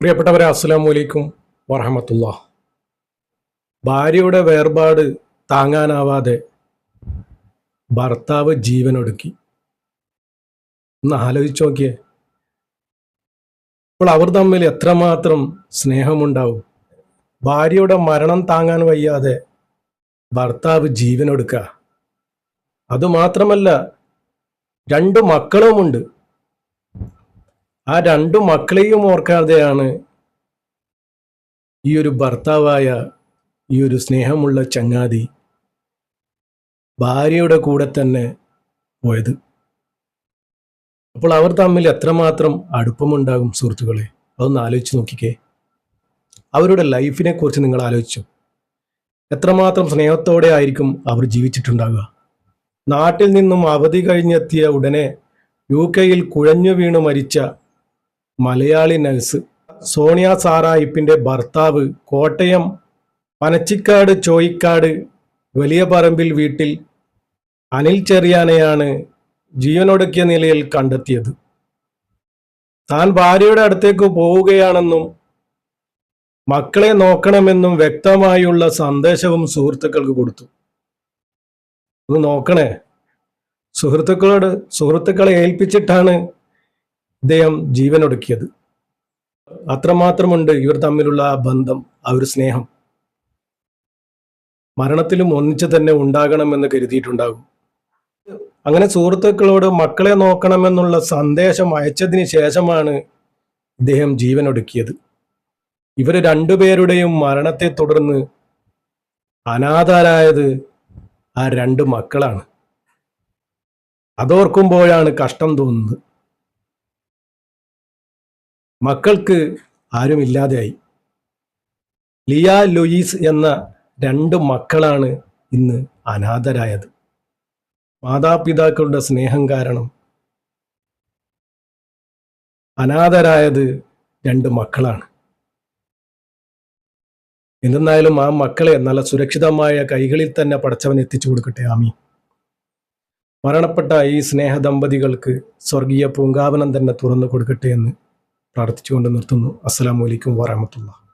പ്രിയപ്പെട്ടവരെ അസ്സാം വലൈക്കും വറഹമത്തുള്ള. ഭാര്യയുടെ വേർപാട് താങ്ങാനാവാതെ ഭർത്താവ് ജീവനൊടുക്കി. ഒന്ന് ആലോചിച്ച് നോക്കിയേ. അപ്പോൾ അവർ തമ്മിൽ എത്രമാത്രം സ്നേഹമുണ്ടാവും. ഭാര്യയുടെ മരണം താങ്ങാൻ വയ്യാതെ ഭർത്താവ് ജീവനൊടുക്കുക. അതുമാത്രമല്ല രണ്ട് മക്കളുമുണ്ട്. ആ രണ്ടു മക്കളെയും ഓർക്കാതെയാണ് ഈ ഒരു ഭർത്താവായ ഈ ഒരു സ്നേഹമുള്ള ചങ്ങാതി ഭാര്യയുടെ കൂടെ തന്നെ പോയത്. അപ്പോൾ അവർ തമ്മിൽ എത്രമാത്രം അടുപ്പമുണ്ടാകും സുഹൃത്തുക്കളെ? അതൊന്ന് ആലോചിച്ച് നോക്കിക്കേ. അവരുടെ ലൈഫിനെ കുറിച്ച് നിങ്ങൾ ആലോചിച്ചു. എത്രമാത്രം സ്നേഹത്തോടെ ആയിരിക്കും അവർ ജീവിച്ചിട്ടുണ്ടാകുക നാട്ടിൽ നിന്നും അവധി കഴിഞ്ഞെത്തിയ ഉടനെ യു കെയിൽ കുഴഞ്ഞു വീണു മരിച്ച മലയാളി നഴ്സ് സോണിയ സാറായിപ്പിന്റെ ഭർത്താവ് കോട്ടയം പനച്ചിക്കാട് ചോയിക്കാട് വലിയ പറമ്പിൽ വീട്ടിൽ അനിൽ ചെറിയാനെയാണ് ജീവനൊടുക്കിയ നിലയിൽ കണ്ടെത്തിയത്. താൻ ഭാര്യയുടെ അടുത്തേക്ക് പോവുകയാണെന്നും മക്കളെ നോക്കണമെന്നും വ്യക്തമായുള്ള സന്ദേശവും സുഹൃത്തുക്കൾക്ക് കൊടുത്തു. ഒന്ന് നോക്കണേ. സുഹൃത്തുക്കളോട് സുഹൃത്തുക്കളെ ഏൽപ്പിച്ചിട്ടാണ് ഇദ്ദേഹം ജീവനൊടുക്കിയത്. അത്രമാത്രമുണ്ട് ഇവർ തമ്മിലുള്ള ബന്ധം ആ ഒരു സ്നേഹം. മരണത്തിലും ഒന്നിച്ച് തന്നെ ഉണ്ടാകണമെന്ന് കരുതിയിട്ടുണ്ടാകും. അങ്ങനെ സുഹൃത്തുക്കളോട് മക്കളെ നോക്കണമെന്നുള്ള സന്ദേശം അയച്ചതിന് ശേഷമാണ് ഇദ്ദേഹം ജീവനൊടുക്കിയത്. ഇവർ രണ്ടുപേരുടെയും മരണത്തെ തുടർന്ന് അനാഥരായത് ആ രണ്ട് മക്കളാണ്. അതോർക്കുമ്പോഴാണ് കഷ്ടം തോന്നുന്നത്. മക്കൾക്ക് ആരുമില്ലാതെയായി. ലിയ ലൂയിസ് എന്ന രണ്ട് മക്കളാണ് ഇന്ന് അനാഥരായത്. മാതാപിതാക്കളുടെ സ്നേഹം കാരണം അനാഥരായത് രണ്ട് മക്കളാണ്. എന്തെന്നായാലും ആ മക്കളെ നല്ല സുരക്ഷിതമായ കൈകളിൽ തന്നെ പടച്ചവൻ എത്തിച്ചു കൊടുക്കട്ടെ. ആമി മരണപ്പെട്ട ഈ സ്നേഹ ദമ്പതികൾക്ക് സ്വർഗീയ പൂങ്കാവനം തന്നെ തുറന്നു കൊടുക്കട്ടെ എന്ന് പ്രാർത്ഥിച്ചുകൊണ്ട് നിർത്തുന്നു. അലൈക്കും വാറഹമത്തുള്ള